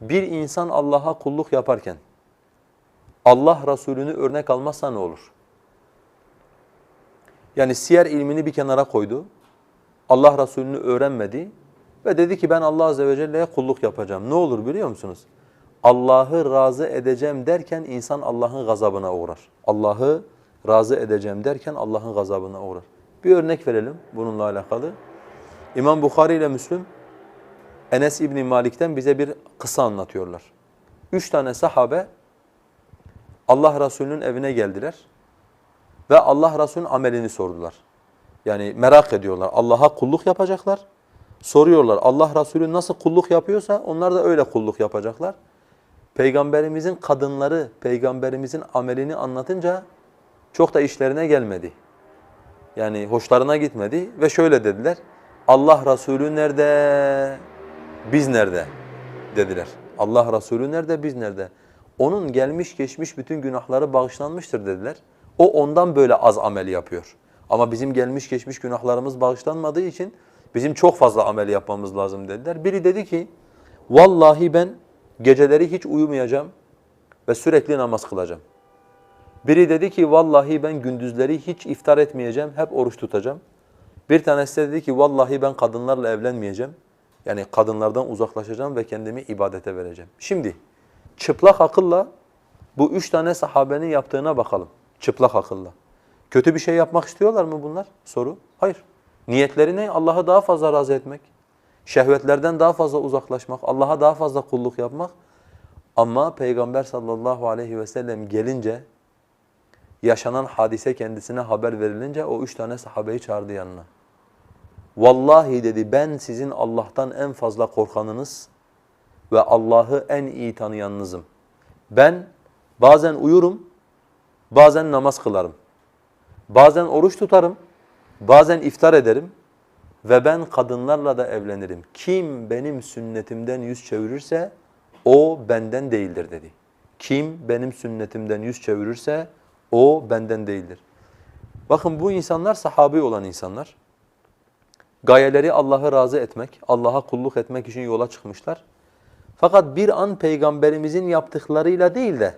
bir insan Allah'a kulluk yaparken Allah Resulü'nü örnek almazsa ne olur? Yani siyer ilmini bir kenara koydu. Allah Resulü'nü öğrenmedi ve dedi ki ben Allah Azze ve Celle'ye kulluk yapacağım. Ne olur biliyor musunuz? Allah'ı razı edeceğim derken insan Allah'ın gazabına uğrar. Allah'ı razı edeceğim derken Allah'ın gazabına uğrar. Bir örnek verelim bununla alakalı. İmam Bukhari ile Müslüm Enes İbni Malik'ten bize bir kısa anlatıyorlar. Üç tane sahabe Allah Resulü'nün evine geldiler ve Allah Resulü'nün amelini sordular. Yani merak ediyorlar. Allah'a kulluk yapacaklar. Soruyorlar Allah Resulü nasıl kulluk yapıyorsa onlar da öyle kulluk yapacaklar. Peygamberimizin kadınları peygamberimizin amelini anlatınca çok da işlerine gelmedi. Yani hoşlarına gitmedi ve şöyle dediler. Allah Resulü nerede? Biz nerede? dediler. Allah Resulü nerede? Biz nerede? Onun gelmiş geçmiş bütün günahları bağışlanmıştır dediler. O ondan böyle az amel yapıyor. Ama bizim gelmiş geçmiş günahlarımız bağışlanmadığı için bizim çok fazla amel yapmamız lazım dediler. Biri dedi ki, vallahi ben geceleri hiç uyumayacağım ve sürekli namaz kılacağım. Biri dedi ki, vallahi ben gündüzleri hiç iftar etmeyeceğim, hep oruç tutacağım. Bir tanesi de dedi ki, vallahi ben kadınlarla evlenmeyeceğim. Yani kadınlardan uzaklaşacağım ve kendimi ibadete vereceğim. Şimdi çıplak akılla bu üç tane sahabenin yaptığına bakalım. Çıplak akılla. Kötü bir şey yapmak istiyorlar mı bunlar? Soru. Hayır. Niyetleri ne? Allah'ı daha fazla razı etmek. Şehvetlerden daha fazla uzaklaşmak. Allah'a daha fazla kulluk yapmak. Ama Peygamber sallallahu aleyhi ve sellem gelince yaşanan hadise kendisine haber verilince o üç tane sahabeyi çağırdı yanına. Vallahi dedi ben sizin Allah'tan en fazla korkanınız ve Allah'ı en iyi tanıyanınızım. Ben bazen uyurum, bazen namaz kılarım. Bazen oruç tutarım, bazen iftar ederim ve ben kadınlarla da evlenirim. Kim benim sünnetimden yüz çevirirse o benden değildir dedi. Kim benim sünnetimden yüz çevirirse o benden değildir. Bakın bu insanlar sahabi olan insanlar. Gayeleri Allah'ı razı etmek, Allah'a kulluk etmek için yola çıkmışlar. Fakat bir an peygamberimizin yaptıklarıyla değil de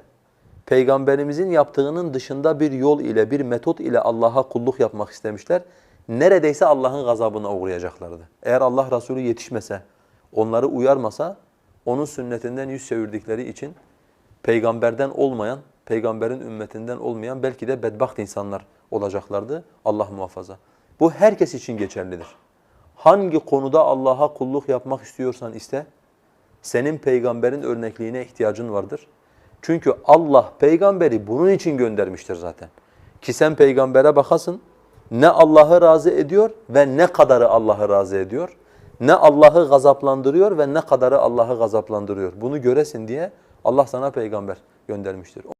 peygamberimizin yaptığının dışında bir yol ile, bir metot ile Allah'a kulluk yapmak istemişler. Neredeyse Allah'ın gazabına uğrayacaklardı. Eğer Allah Resulü yetişmese, onları uyarmasa onun sünnetinden yüz çevirdikleri için peygamberden olmayan, peygamberin ümmetinden olmayan belki de bedbaht insanlar olacaklardı. Allah muhafaza. Bu herkes için geçerlidir. Hangi konuda Allah'a kulluk yapmak istiyorsan iste, senin peygamberin örnekliğine ihtiyacın vardır. Çünkü Allah peygamberi bunun için göndermiştir zaten. Ki sen peygambere bakasın, ne Allah'ı razı ediyor ve ne kadarı Allah'ı razı ediyor, ne Allah'ı gazaplandırıyor ve ne kadarı Allah'ı gazaplandırıyor. Bunu göresin diye Allah sana peygamber göndermiştir.